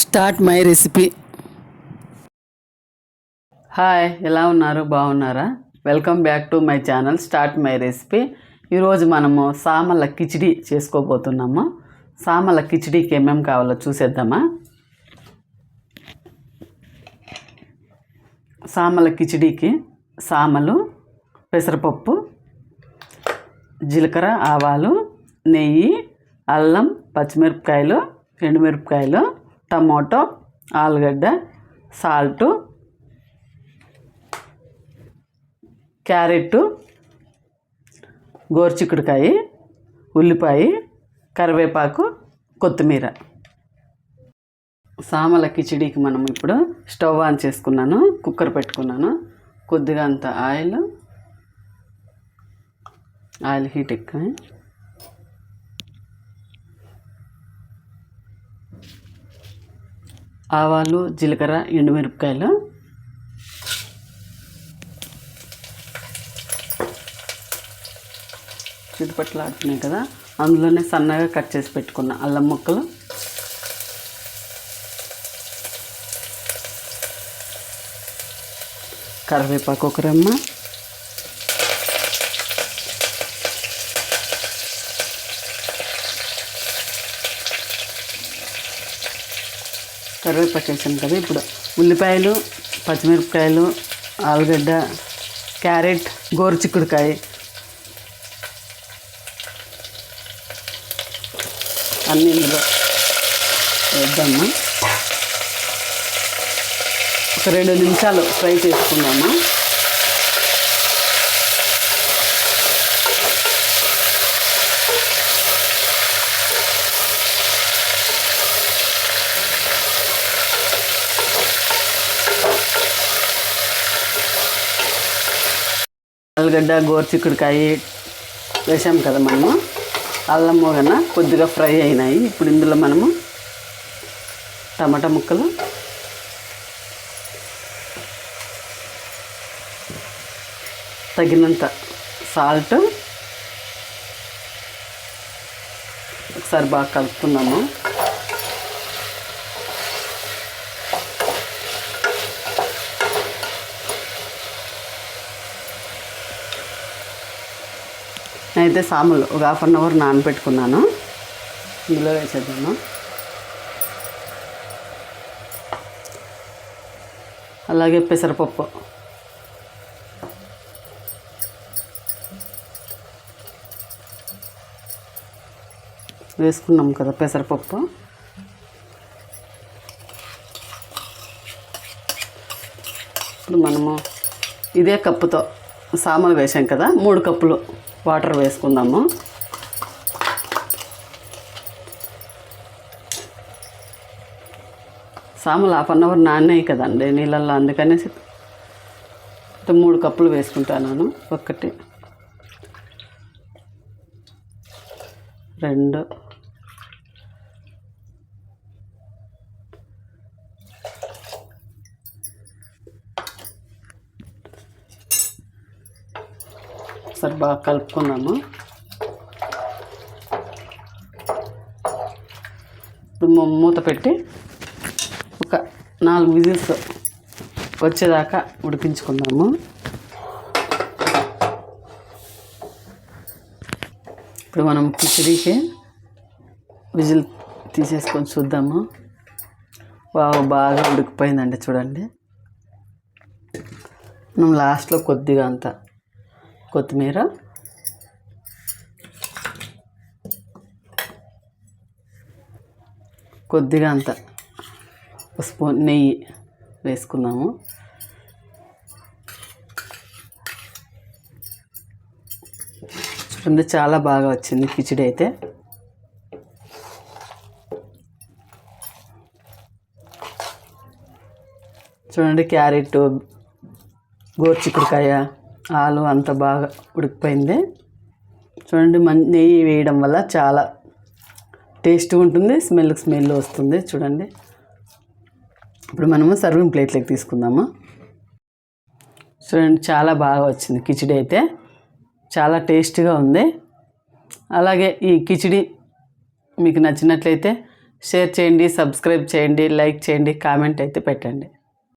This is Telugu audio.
Start my recipe. హాయ్ ఎలా ఉన్నారు? బాగున్నారా? Welcome back to my channel start my recipe. ఈరోజు మనము సామల కిచిడి చేసుకోబోతున్నాము. సామల కిచిడీకి ఏమేమి కావాలో చూసేద్దామా? సామల కిచిడీకి సామలు పెసరపప్పు జీలకర్ర ఆవాలు నెయ్యి అల్లం పచ్చిమిరపకాయలు ఎండుమిరపకాయలు టమాటో ఆలుగడ్డ సాల్టు క్యారెట్ గోరుచిక్కుడుకాయ ఉల్లిపాయ కరివేపాకు కొత్తిమీర. సామల కిచిడీకి మనం ఇప్పుడు స్టవ్ ఆన్ చేసుకున్నాను కుక్కర్ పెట్టుకున్నాను. కొద్దిగా అంత ఆయిల్ ఆయిల్ హీట్ ఎక్కువ. ఆవాలు జీలకర్ర ఎండుమిరపకాయలు చుట్టుపక్కల ఆడుతున్నాయి కదా అందులోనే సన్నగా కట్ చేసి పెట్టుకున్న అల్లం ముక్కలు. కరివేపాకు ఒక రెమ్మ. కరివేపాకు వేసాను కదా ఇప్పుడు. ఉల్లిపాయలు పచ్చిమిరపకాయలు ఆలుగడ్డ క్యారెట్ గోరుచిక్కుడుకాయ. అన్నీ ఇందులో వేద్దాము? ఒక రెండు నిమిషాలు ఫ్రై చేసుకుందాము? ఆలుగడ్డ గోరుచిక్కుడుకాయ వేసాం కదా మనము. అల్లం మొగన కొద్దిగా ఫ్రై అయినాయి. ఇప్పుడు ఇందులో మనము టమాటా ముక్కలు తగినంత సాల్ట్. ఒకసారి బాగా కలుపుకున్నాము నేనైతే సాములు ఒక హాఫ్ అన్ అవర్ నానబెట్టుకున్నాను. ఇందులో వేసేద్దాము. అలాగే పెసరపప్పు. వేసుకున్నాం కదా పెసరపప్పు. ఇప్పుడు మనము ఇదే కప్పుతో సామాన్ వేసాం కదా మూడు కప్పులు. వాటర్ వేసుకుందాము. సాములు హాఫ్ అన్ అవర్ నాన్నాయి కదండి నీళ్ళల్లో అందుకనేసి మూడు కప్పులు వేసుకుంటాను ఒకటి రెండు. ఒకసారి బాగా కలుపుకున్నాము ఇప్పుడు మూత పెట్టి ఒక నాలుగు విజిల్స్ వచ్చేదాకా ఉడికించుకుందాము. ఇప్పుడు మనం కిచడీకి విజిల్ తీసేసుకొని చూద్దాము. వావ్ బాగా ఉడికిపోయిందండి చూడండి. మనం లాస్ట్లో కొద్దిగా అంత కొత్తిమీర. కొద్దిగా అంత స్పూన్ నెయ్యి వేసుకున్నాము చూడండి చాలా బాగా వచ్చింది కిచిడి అయితే. చూడండి క్యారెట్ గోరుచిక్కుడుకాయ. ఆలు అంత బాగా ఉడికిపోయింది. చూడండి మన్ నెయ్యి వేయడం వల్ల చాలా టేస్ట్ ఉంటుంది స్మెల్ స్మెల్ వస్తుంది. చూడండి. ఇప్పుడు మనము సర్వింగ్ ప్లేట్లోకి తీసుకుందాము? చూడండి చాలా బాగా వచ్చింది కిచిడి అయితే. చాలా టేస్ట్గా ఉంది. అలాగే ఈ కిచిడి మీకు నచ్చినట్లయితే షేర్ చేయండి సబ్స్క్రైబ్ చేయండి లైక్ చేయండి కామెంట్ అయితే పెట్టండి.